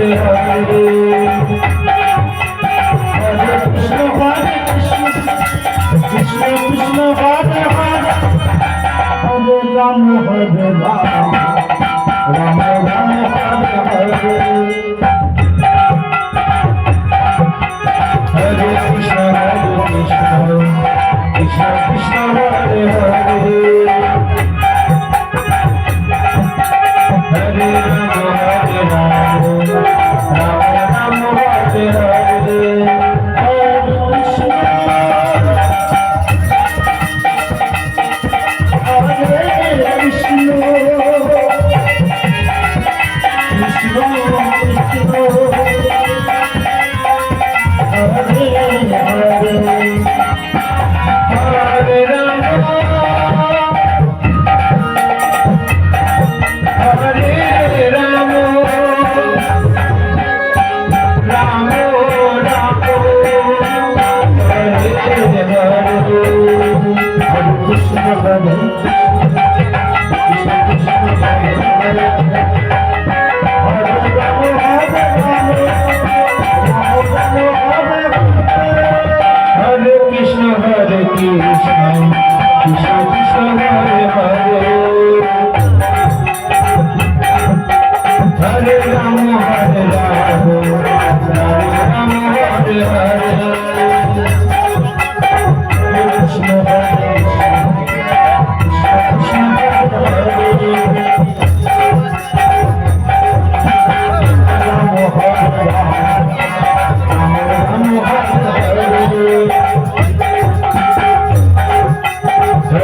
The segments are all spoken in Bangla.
hari hari Krishna Radha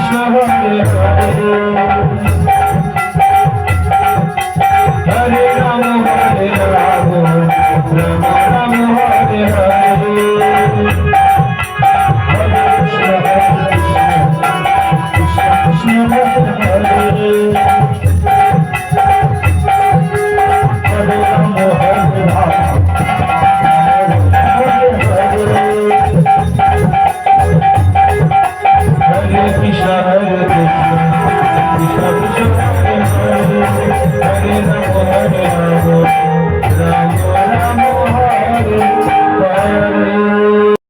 সহজে